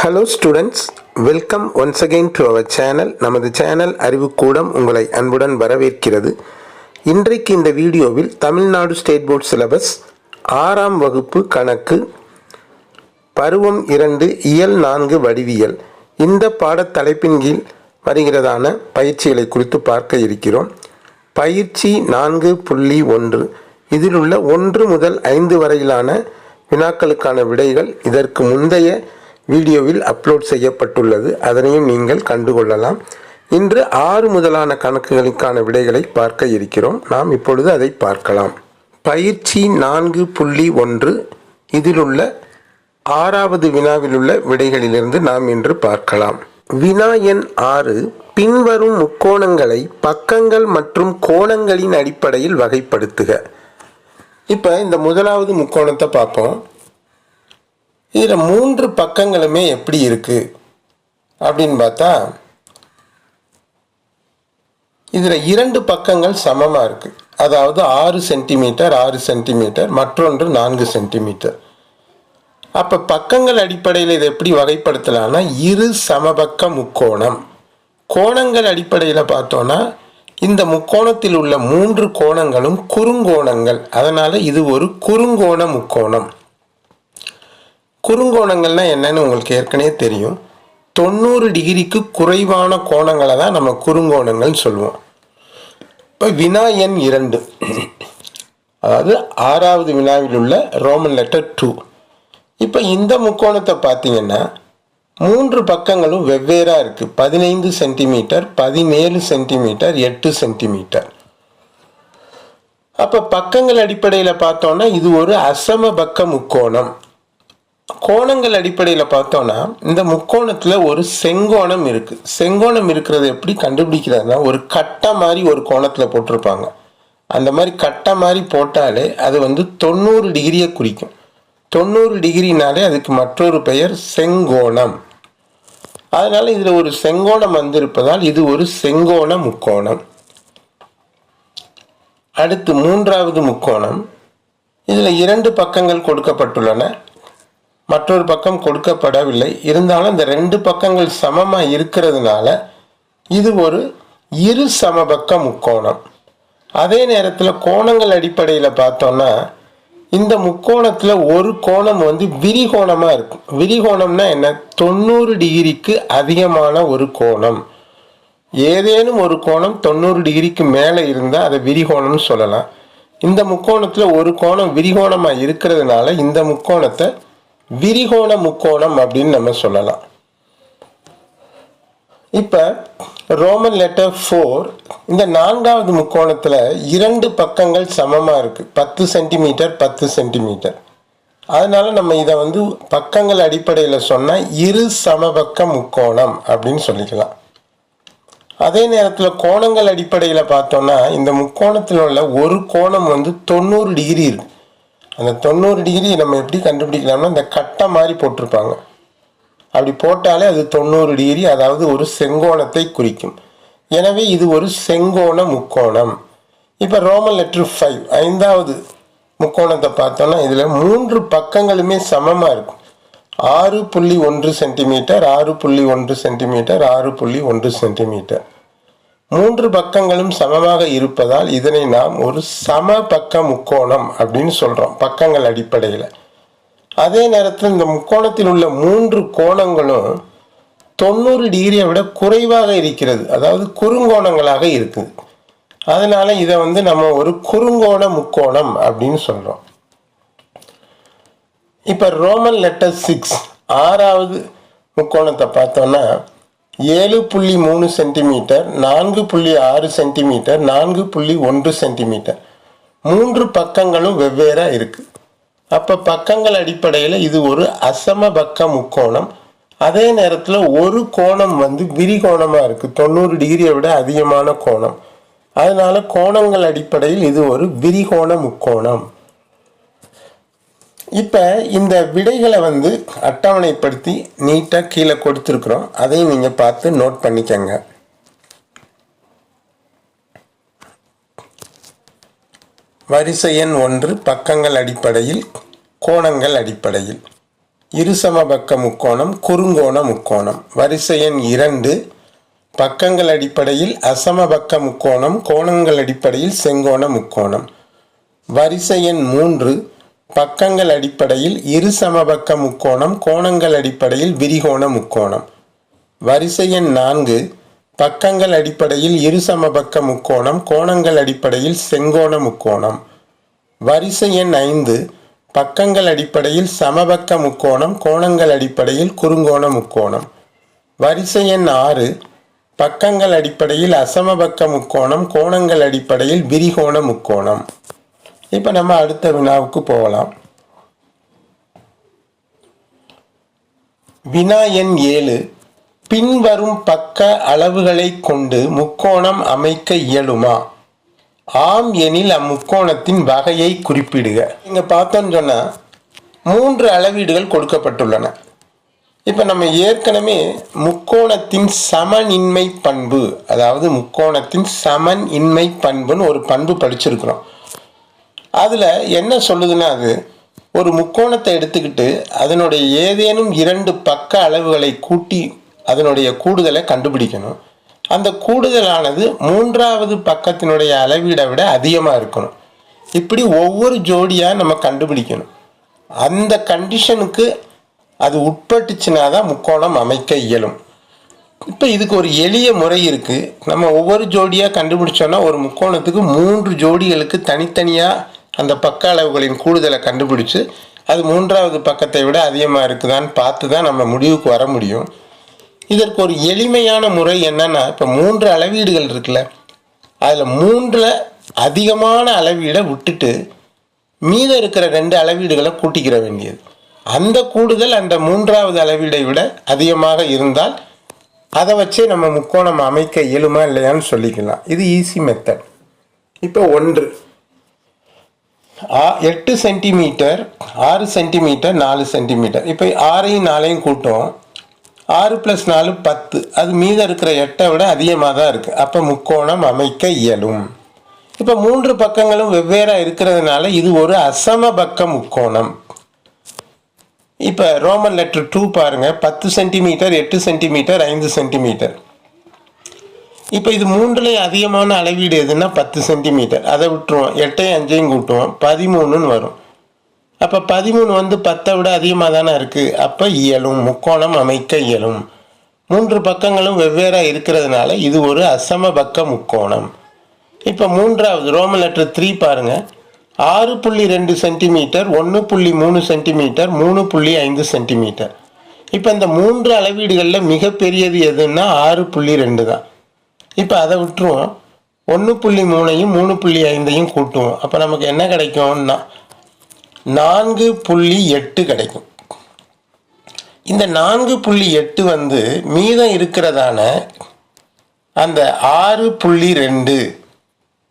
Hello students welcome once again to our channel நமது channel Arivukoodam உங்களை அன்புடன் வரவேற்கிறது. இன்றைக்கு இந்த வீடியோவில் தமிழ்நாடு ஸ்டேட் போர்ட் சிலபஸ் ஆறாம் வகுப்பு கணக்கு பருவம் இரண்டு இயல் நான்கு வடிவியல். இந்த பாடத்தலைப்பின் கீழ் வருகிறதான பயிற்சிகளை குறித்து பார்க்க இருக்கிறோம். பயிற்சி நான்கு புள்ளி ஒன்று. இதில் உள்ள ஒன்று முதல் ஐந்து வரையிலான வினாக்களுக்கான விடைகள் இதற்கு முந்தைய வீடியோவில் அப்லோட் செய்யப்பட்டுள்ளது. அதனையும் நீங்கள் கண்டுகொள்ளலாம். இன்று ஆறு முதலான கணக்குகளுக்கான விடைகளை பார்க்க இருக்கிறோம். நாம் இப்பொழுது அதை பார்க்கலாம். பயிற்சி நான்கு புள்ளி ஒன்று. இதிலுள்ள ஆறாவது வினாவிலுள்ள விடைகளிலிருந்து நாம் இன்று பார்க்கலாம். வினா எண் ஆறு. பின்வரும் முக்கோணங்களை பக்கங்கள் மற்றும் கோணங்களின் அடிப்படையில் வகைப்படுத்துக. இப்போ இந்த முதலாவது முக்கோணத்தை பார்ப்போம். இதில் மூன்று பக்கங்களுமே எப்படி இருக்குது அப்படின்னு பார்த்தா இதில் இரண்டு பக்கங்கள் சமமாக இருக்குது அதாவது ஆறு சென்டிமீட்டர் ஆறு சென்டிமீட்டர் மற்றொன்று நான்கு சென்டிமீட்டர். அப்போ பக்கங்கள் அடிப்படையில் இதை எப்படி வகைப்படுத்தலாம்னா இரு சமபக்க முக்கோணம். கோணங்கள் அடிப்படையில் பார்த்தோன்னா இந்த முக்கோணத்தில் உள்ள மூன்று கோணங்களும் குறுங்கோணங்கள். அதனால் இது ஒரு குறுங்கோண முக்கோணம். குறுங்கோணங்கள்னா என்னன்னு உங்களுக்கு ஏற்கனவே தெரியும். தொண்ணூறு டிகிரிக்கு குறைவான கோணங்களை தான் நம்ம குறுங்கோணங்கள்னு சொல்லுவோம். இப்போ வினா எண் இரண்டு. அதாவது ஆறாவது வினாவில் உள்ள ரோமன் லெட்டர் டூ இப்போ இந்த முக்கோணத்தை பார்த்தீங்கன்னா மூன்று பக்கங்களும் வெவ்வேறாக இருக்குது பதினைந்து சென்டிமீட்டர் பதினேழு சென்டிமீட்டர் எட்டு சென்டிமீட்டர் அப்போ பக்கங்கள் அடிப்படையில் பார்த்தோன்னா இது ஒரு அசம பக்க முக்கோணம். கோணங்கள் அடிப்படையில் பார்த்தோன்னா இந்த முக்கோணத்தில் ஒரு செங்கோணம் இருக்குது செங்கோணம் இருக்கிறது எப்படி கண்டுபிடிக்கிறதுனா ஒரு கட்டை மாதிரி ஒரு கோணத்தில் போட்டிருப்பாங்க. அந்த மாதிரி கட்டை மாதிரி போட்டாலே அது வந்து தொண்ணூறு டிகிரியை குறிக்கும். தொண்ணூறு டிகிரினாலே அதுக்கு மற்றொரு பெயர் செங்கோணம். அதனால் இதில் ஒரு செங்கோணம் வந்திருப்பதால் இது ஒரு செங்கோண முக்கோணம். அடுத்து மூன்றாவது முக்கோணம். இதில் இரண்டு பக்கங்கள் கொடுக்கப்பட்டுள்ளன. மற்றொரு பக்கம் கொடுக்கப்படவில்லை. இருந்தாலும் இந்த ரெண்டு பக்கங்கள் சமமாக இருக்கிறதுனால இது ஒரு இரு சமபக்க முக்கோணம். அதே நேரத்தில் கோணங்கள் அடிப்படையில் பார்த்தோன்னா இந்த முக்கோணத்தில் ஒரு கோணம் வந்து விரிகோணமாக இருக்கும். விரிகோணம்னா என்ன? தொண்ணூறு டிகிரிக்கு அதிகமான ஒரு கோணம். ஏதேனும் ஒரு கோணம் தொண்ணூறு டிகிரிக்கு மேலே இருந்தால் அதை விரிகோணம்னு சொல்லலாம். இந்த முக்கோணத்தில் ஒரு கோணம் விரிகோணமாக இருக்கிறதுனால இந்த முக்கோணத்தை விரிகோண முக்கோணம் அப்படின்னு நம்ம சொல்லலாம். இப்போ ரோமன் லெட்டர் ஃபோர் இந்த நான்காவது முக்கோணத்தில் இரண்டு பக்கங்கள் சமமாக இருக்குது பத்து சென்டிமீட்டர் பத்து சென்டிமீட்டர் அதனால் நம்ம இதை வந்து பக்கங்கள் அடிப்படையில் சொன்னால் இரு சமபக்க முக்கோணம் அப்படின்னு சொல்லிக்கலாம். அதே நேரத்தில் கோணங்கள் அடிப்படையில் பார்த்தோன்னா இந்த முக்கோணத்தில் உள்ள ஒரு கோணம் வந்து தொண்ணூறு டிகிரி இருக்குது அந்த தொண்ணூறு டிகிரி நம்ம எப்படி கண்டுபிடிக்கலாம்னா இந்த கட்டை மாதிரி போட்டிருப்பாங்க. அப்படி போட்டாலே அது தொண்ணூறு டிகிரி அதாவது ஒரு செங்கோணத்தை குறிக்கும். எனவே இது ஒரு செங்கோண முக்கோணம். இப்போ ரோமன் லெட்டர் ஃபைவ் ஐந்தாவது முக்கோணத்தை பார்த்தோன்னா இதில் மூன்று பக்கங்களுமே சமமாக இருக்கும். ஆறு புள்ளி ஒன்று சென்டிமீட்டர் ஆறு புள்ளி ஒன்று சென்டிமீட்டர் ஆறு புள்ளி ஒன்று சென்டிமீட்டர் மூன்று பக்கங்களும் சமமாக இருப்பதால் இதனை நாம் ஒரு சம பக்க முக்கோணம் அப்படின்னு சொல்கிறோம் பக்கங்கள் அடிப்படையில். அதே நேரத்தில் இந்த முக்கோணத்தில் உள்ள மூன்று கோணங்களும் தொண்ணூறு டிகிரியை விட குறைவாக இருக்கிறது. அதாவது குறுங்கோணங்களாக இருக்குது. அதனால் இதை வந்து நம்ம ஒரு குறுங்கோண முக்கோணம் அப்படின்னு சொல்கிறோம் இப்போ ரோமன் லெட்டர் சிக்ஸ் ஆறாவது முக்கோணத்தை பார்த்தோன்னா ஏழு புள்ளி மூணு சென்டிமீட்டர் நான்கு புள்ளி ஆறு சென்டிமீட்டர் நான்கு புள்ளி ஒன்று சென்டிமீட்டர். மூன்று பக்கங்களும் வெவ்வேறாக இருக்குது அப்போ பக்கங்கள் அடிப்படையில் இது ஒரு அசம பக்க முக்கோணம். அதே நேரத்தில் ஒரு கோணம் வந்து விரிகோணமாக இருக்குது தொண்ணூறு டிகிரியை விட அதிகமான கோணம். அதனால கோணங்கள் அடிப்படையில் இது ஒரு விரிகோண முக்கோணம். இப்போ இந்த விடைகளை வந்து அட்டவணைப்படுத்தி நீட்டாக கீழே கொடுத்துருக்குறோம். அதையும் நீங்கள் பார்த்து நோட் பண்ணிக்கங்க. வரிசை எண் ஒன்று பக்கங்கள் அடிப்படையில் கோணங்கள் அடிப்படையில். இருசமபக்க முக்கோணம் குறுங்கோண முக்கோணம். வரிசை எண் இரண்டு பக்கங்கள் அடிப்படையில் அசமபக்க முக்கோணம் கோணங்கள் அடிப்படையில் செங்கோண முக்கோணம். வரிசை எண் மூன்று பக்கங்கள் அடிப்படையில் இரு சமபக்க முக்கோணம் கோணங்கள் அடிப்படையில் விரிகோண முக்கோணம். வரிசை எண் நான்கு பக்கங்கள் அடிப்படையில் இரு சமபக்க முக்கோணம் கோணங்கள் அடிப்படையில் செங்கோண முக்கோணம். வரிசை எண் ஐந்து பக்கங்கள் அடிப்படையில் சமபக்க முக்கோணம் கோணங்கள் அடிப்படையில் குறுங்கோண முக்கோணம். வரிசை எண் ஆறு பக்கங்கள் அடிப்படையில் அசமபக்க முக்கோணம் கோணங்கள் அடிப்படையில் விரிகோண முக்கோணம். இப்போ நம்ம அடுத்த வினாவுக்கு போகலாம். வினா எண் ஏழு. பின்வரும் பக்க அளவுகளை கொண்டு முக்கோணம் அமைக்க இயலுமா? ஆம் எனில் அம்முக்கோணத்தின் வகையை குறிப்பிடுக. இங்கே பார்த்தோன்னு சொன்னால் மூன்று அளவீடுகள் கொடுக்கப்பட்டுள்ளன. இப்போ நம்ம ஏற்கனவே முக்கோணத்தின் சமனின்மை பண்பு அதாவது முக்கோணத்தின் சமன் இன்மை பண்புன்னு ஒரு பண்பு படிச்சிருக்கிறோம். அதில் என்ன சொல்லுதுன்னா அது ஒரு முக்கோணத்தை எடுத்துக்கிட்டு அதனுடைய ஏதேனும் இரண்டு பக்க அளவுகளை கூட்டி அதனுடைய கூடுதலை கண்டுபிடிக்கணும். அந்த கூடுதலானது மூன்றாவது பக்கத்தினுடைய அளவீடை விட அதிகமாக இருக்கணும். இப்படி ஒவ்வொரு ஜோடியாக நம்ம கண்டுபிடிக்கணும். அந்த கண்டிஷனுக்கு அது உட்பட்டுச்சுனா தான் முக்கோணம் அமைக்க இயலும். இப்போ இதுக்கு ஒரு எளிய முறை இருக்குது நம்ம ஒவ்வொரு ஜோடியாக கண்டுபிடிச்சோன்னா ஒரு முக்கோணத்துக்கு மூன்று ஜோடிகளுக்கு தனித்தனியாக அந்த பக்க அளவுகளின் கூடுதலை கண்டுபிடிச்சு அது மூன்றாவது பக்கத்தை விட அதிகமாக இருக்குதான்னு பார்த்து தான் நம்ம முடிவுக்கு வர முடியும். இதற்கு ஒரு எளிமையான முறை என்னன்னா இப்போ மூன்று அளவீடுகள் இருக்குல்ல அதில் மூன்றில் அதிகமான அளவீடை விட்டுட்டு மீதம் இருக்கிற ரெண்டு அளவீடுகளை கூட்டிக்கிற வேண்டியது. அந்த கூடுதல் அந்த மூன்றாவது அளவீடை விட அதிகமாக இருந்தால் அதை வச்சே நம்ம முக்கோணம் அமைக்க இயலுமா இல்லையான்னு சொல்லிக்கலாம். இது ஈஸி மெத்தட் இப்போ ஒன்று. எட்டு சென்டிமீட்டர் ஆறு சென்டிமீட்டர் நாலு சென்டிமீட்டர். இப்போ ஆறையும் நாலையும் கூட்டம். ஆறு ப்ளஸ் நாலு பத்து. அது மீதம் இருக்கிற எட்டை விட அதிகமாக தான் இருக்குது அப்போ முக்கோணம் அமைக்க இயலும். இப்போ மூன்று பக்கங்களும் வெவ்வேறாக இருக்கிறதுனால இது ஒரு அசம பக்க முக்கோணம். இப்போ ரோமன் லெட்டர் டூ பாருங்கள் பத்து சென்டிமீட்டர் எட்டு சென்டிமீட்டர் ஐந்து சென்டிமீட்டர். இப்போ இது மூன்றில் அதிகமான அளவீடு எதுன்னா பத்து சென்டிமீட்டர். அதை விட்டுருவோம். எட்டையும் அஞ்சையும் கூட்டுவோம். பதிமூணுன்னு வரும். அப்போ பதிமூணு வந்து பத்தை விட அதிகமாக தானே இருக்குது அப்போ இயலும். முக்கோணம் அமைக்க இயலும். மூன்று பக்கங்களும் வெவ்வேறாக இருக்கிறதுனால இது ஒரு அசமபக்க முக்கோணம். இப்போ மூன்றாவது ரோமன் லெட்டர் த்ரீ பாருங்கள் ஆறு புள்ளி ரெண்டு சென்டிமீட்டர் ஒன்று புள்ளி மூணு சென்டிமீட்டர் மூணு புள்ளி ஐந்து சென்டிமீட்டர். இப்போ இந்த மூன்று அளவீடுகளில் மிகப்பெரியது எதுன்னா ஆறு புள்ளி ரெண்டு தான். இப்போ அதை விட்டுருவோம். ஒன்று புள்ளி மூணையும் மூணு புள்ளி ஐந்தையும் கூட்டுவோம். அப்போ நமக்கு என்ன கிடைக்கும்னா நான்கு புள்ளி எட்டு கிடைக்கும். இந்த நான்கு புள்ளி எட்டு வந்து மீதம் இருக்கிறதான அந்த ஆறு புள்ளி ரெண்டு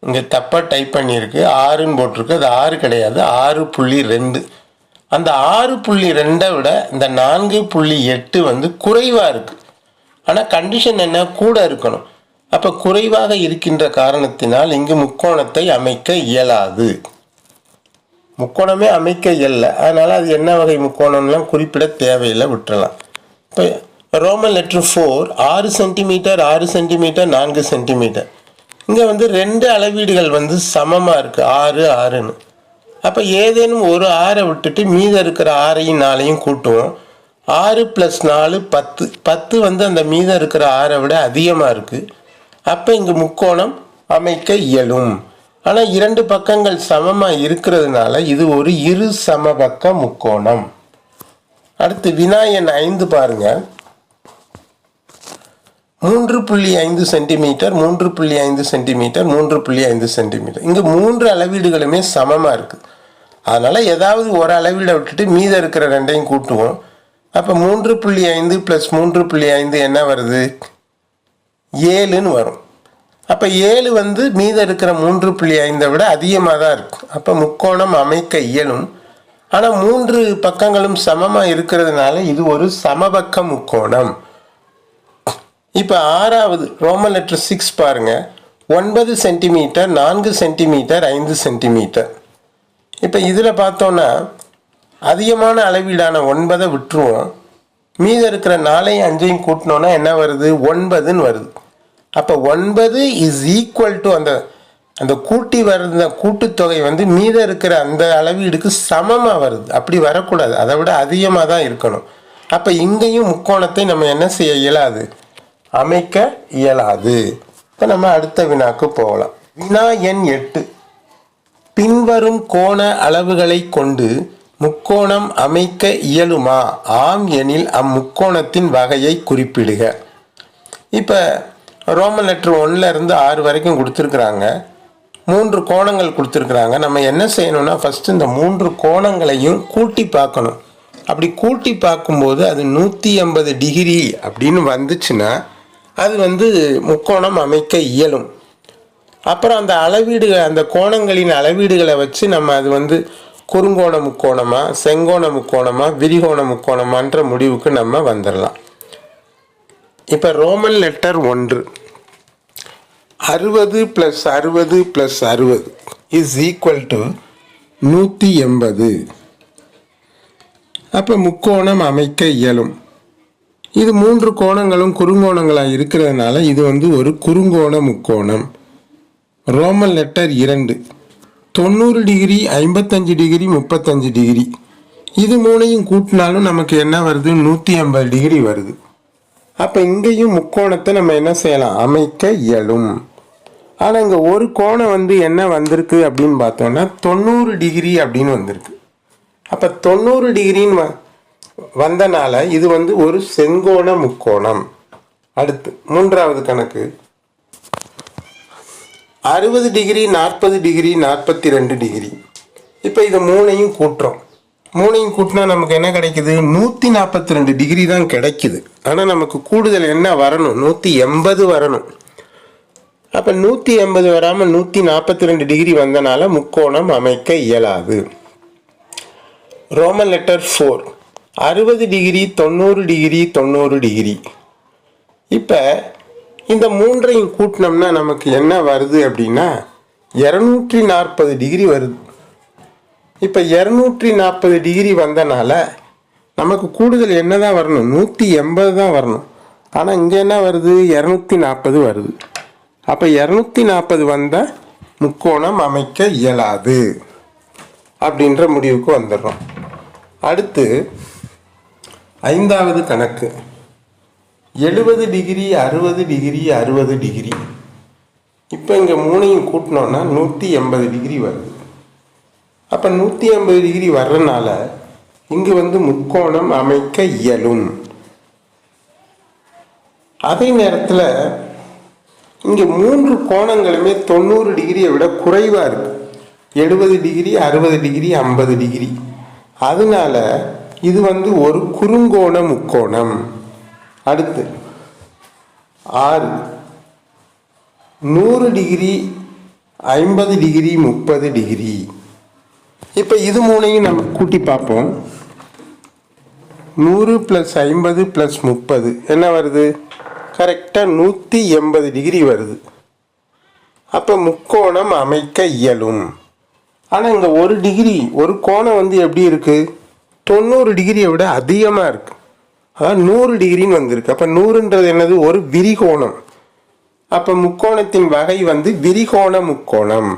இங்கே தப்பாக டைப் பண்ணியிருக்கு. ஆறுன்னு போட்டிருக்கு. அது ஆறு கிடையாது. ஆறு புள்ளி ரெண்டு. அந்த ஆறு புள்ளி ரெண்டை விட இந்த நான்கு புள்ளி எட்டு வந்து குறைவாக இருக்குது ஆனால் கண்டிஷன் என்ன? கூட இருக்கணும். அப்போ குறைவாக இருக்கின்ற காரணத்தினால் இங்கு முக்கோணத்தை அமைக்க இயலாது. முக்கோணமே அமைக்க இயல அதனால் அது என்ன வகை முக்கோணம்லாம் குறிப்பிட தேவையில்லை விட்டுறலாம். இப்போ ரோமன் லெட்ரு ஃபோர் ஆறு சென்டிமீட்டர் ஆறு சென்டிமீட்டர் நான்கு சென்டிமீட்டர் இங்கே வந்து ரெண்டு அளவீடுகள் வந்து சமமாக இருக்குது ஆறு ஆறுன்னு. அப்போ ஏதேனும் ஒரு ஆறை விட்டுட்டு மீதம் இருக்கிற ஆறையும் நாளையும் கூட்டுவோம். ஆறு ப்ளஸ் நாலு பத்து. பத்து வந்து அந்த மீதம் இருக்கிற ஆறை விட அதிகமாக இருக்குது அப்போ இங்கு முக்கோணம் அமைக்க இயலும். ஆனால் இரண்டு பக்கங்கள் சமமாக இருக்கிறதுனால இது ஒரு இரு சமபக்க முக்கோணம். அடுத்து வினாயன் ஐந்து பாருங்க. மூன்று புள்ளி ஐந்து சென்டிமீட்டர் மூன்று புள்ளி ஐந்து சென்டிமீட்டர் மூன்று புள்ளி ஐந்து சென்டிமீட்டர். இங்கே மூன்று அளவீடுகளுமே சமமாக இருக்குது அதனால் ஏதாவது ஒரு அளவீடை விட்டுட்டு மீதம் இருக்கிற ரெண்டையும் கூட்டுவோம். அப்போ மூன்று புள்ளி ஐந்து ப்ளஸ் மூன்று புள்ளி ஐந்து என்ன வருது? ஏழுன்னு வரும். அப்போ ஏழு வந்து மீதம் இருக்கிற மூன்று புள்ளி ஐந்தை விட அதிகமாக தான் இருக்கும். அப்போ முக்கோணம் அமைக்க இயலும். ஆனால் மூன்று பக்கங்களும் சமமாக இருக்கிறதுனால இது ஒரு சமபக்க முக்கோணம். இப்போ ஆறாவது ரோமன் லெட்டர் சிக்ஸ் பாருங்க. ஒன்பது சென்டிமீட்டர் நான்கு சென்டிமீட்டர் ஐந்து சென்டிமீட்டர் இப்போ இதில் பார்த்தோன்னா அதிகமான அளவீடான ஒன்பதை விட்டுருவோம். மீதம் இருக்கிற நாலையும் அஞ்சையும் கூட்டினோன்னா என்ன வருது? ஒன்பதுன்னு வருது. அப்போ ஒன்பது இஸ் ஈக்குவல் டு அந்த அந்த கூட்டி வர்ற கூட்டுத்தொகை வந்து மீதம் இருக்கிற அந்த அளவீடுக்கு சமமாக வருது. அப்படி வரக்கூடாது. அதை விட அதிகமாக தான் இருக்கணும். அப்போ இங்கேயும் முக்கோணத்தை நம்ம என்ன செய்ய இயலாது? அமைக்க இயலாது. இப்போ நம்ம அடுத்த வினாக்கு போகலாம். வினா எண் எட்டு. பின்வரும் கோண அளவுகளை கொண்டு முக்கோணம் அமைக்க இயலுமா? ஆம் எனில் அம்முக்கோணத்தின் வகையை குறிப்பிடுக. இப்போ ரோமன் லெட்டர் ஒன்ல ஆறு வரைக்கும் கொடுத்துருக்குறாங்க. மூன்று கோணங்கள் கொடுத்துருக்குறாங்க. நம்ம என்ன செய்யணும்னா ஃபஸ்ட்டு இந்த மூன்று கோணங்களையும் கூட்டி பார்க்கணும். அப்படி கூட்டி பார்க்கும்போது அது நூற்றி எண்பது டிகிரி அப்படின்னு வந்துச்சுன்னா அது வந்து முக்கோணம் அமைக்க இயலும். அப்புறம் அந்த அளவீடுகள் அந்த கோணங்களின் அளவீடுகளை வச்சு நம்ம அது வந்து குறுங்கோண முக்கோணமாக செங்கோண முக்கோணமாக விரிகோண முக்கோணமான்ற முடிவுக்கு நம்ம வந்துடலாம் இப்போ ரோமன் லெட்டர் ஒன்று. அறுபது ப்ளஸ் அறுபது ப்ளஸ் அறுபது இஸ் ஈக்குவல் டு நூற்றி எண்பது. அப்போ முக்கோணம் அமைக்க இயலும். இது மூன்று கோணங்களும் குறுங்கோணங்களாக இருக்கிறதுனால இது வந்து ஒரு குறுங்கோண முக்கோணம். ரோமன் லெட்டர் இரண்டு. தொண்ணூறு டிகிரி ஐம்பத்தஞ்சு டிகிரி முப்பத்தஞ்சு டிகிரி. இது மூணையும் கூட்டினாலும் நமக்கு என்ன வருது? நூற்றி ஐம்பது டிகிரி வருது. அப்போ இங்கேயும் முக்கோணத்தை நம்ம என்ன செய்யலாம்? அமைக்க இயலும். ஆனால் இங்கே ஒரு கோணம் வந்து என்ன வந்திருக்கு அப்படின்னு பார்த்தோம்னா தொண்ணூறு டிகிரி அப்படின்னு வந்திருக்கு. அப்போ தொண்ணூறு டிகிரின்னு வ- வந்தனால இது வந்து ஒரு செங்கோண முக்கோணம். அடுத்து மூன்றாவது கணக்கு. அறுபது டிகிரி நாற்பது டிகிரி நாற்பத்தி ரெண்டு டிகிரி. இப்போ இது மூணையும் கூட்டுறோம். மூணையும் கூட்டினா நமக்கு என்ன கிடைக்குது? நூற்றி நாற்பத்தி ரெண்டு டிகிரி தான் கிடைக்குது. ஆனால் நமக்கு கூடுதல் என்ன வரணும்? நூற்றி எண்பது வரணும். அப்போ நூற்றி எண்பது வராமல் நூற்றி நாற்பத்தி ரெண்டு டிகிரி வந்தனால முக்கோணம் அமைக்க இயலாது. ரோமன் லெட்டர் ஃபோர் அறுபது டிகிரி தொண்ணூறு டிகிரி தொண்ணூறு டிகிரி இப்போ இந்த மூன்றையும் கூட்டினோம்னா நமக்கு என்ன வருது அப்படின்னா இரநூற்றி நாற்பது டிகிரி வருது. இப்போ இரநூற்றி நாற்பது டிகிரி வந்தனால நமக்கு கூடுதல் என்ன தான் வரணும்? நூற்றி எண்பது தான் வரணும். ஆனால் இங்கே என்ன வருது? இரநூத்தி நாற்பது வருது. அப்போ இரநூத்தி நாற்பது வந்தால் முக்கோணம் அமைக்க இயலாது அப்படின்ற முடிவுக்கு வந்துடுறோம். அடுத்து ஐந்தாவது கணக்கு. எழுபது டிகிரி அறுபது டிகிரி அறுபது டிகிரி இப்போ இங்கே மூணையும் கூட்டினோன்னா நூற்றி எண்பது டிகிரி வருது. அப்போ நூற்றி ஐம்பது டிகிரி வர்றதுனால இங்கு வந்து முக்கோணம் அமைக்க இயலும். அதே நேரத்தில் இங்கே மூன்று கோணங்களுமே தொண்ணூறு டிகிரியை விட குறைவாக இருக்கு. எழுபது டிகிரி அறுபது டிகிரி ஐம்பது டிகிரி அதனால இது வந்து ஒரு குறுங்கோண முக்கோணம். அடுத்து ஆறு. நூறு டிகிரி ஐம்பது டிகிரி முப்பது டிகிரி இப்போ இது மூணையும் நம்ம கூட்டி பார்ப்போம். நூறு ப்ளஸ் ஐம்பது ப்ளஸ் முப்பது. என்ன வருது? கரெக்டாக நூற்றி எண்பது டிகிரி வருது. அப்போ முக்கோணம் அமைக்க இயலும். ஆனால் இங்கே ஒரு டிகிரி ஒரு கோணம் வந்து எப்படி இருக்குது தொண்ணூறு டிகிரியை விட அதிகமாக இருக்குது அதான் நூறு டிகிரின்னு வந்திருக்கு. அப்போ நூறுன்றது என்னது? ஒரு விரிகோணம். அப்போ முக்கோணத்தின் வகை வந்து விரிகோண முக்கோணம்.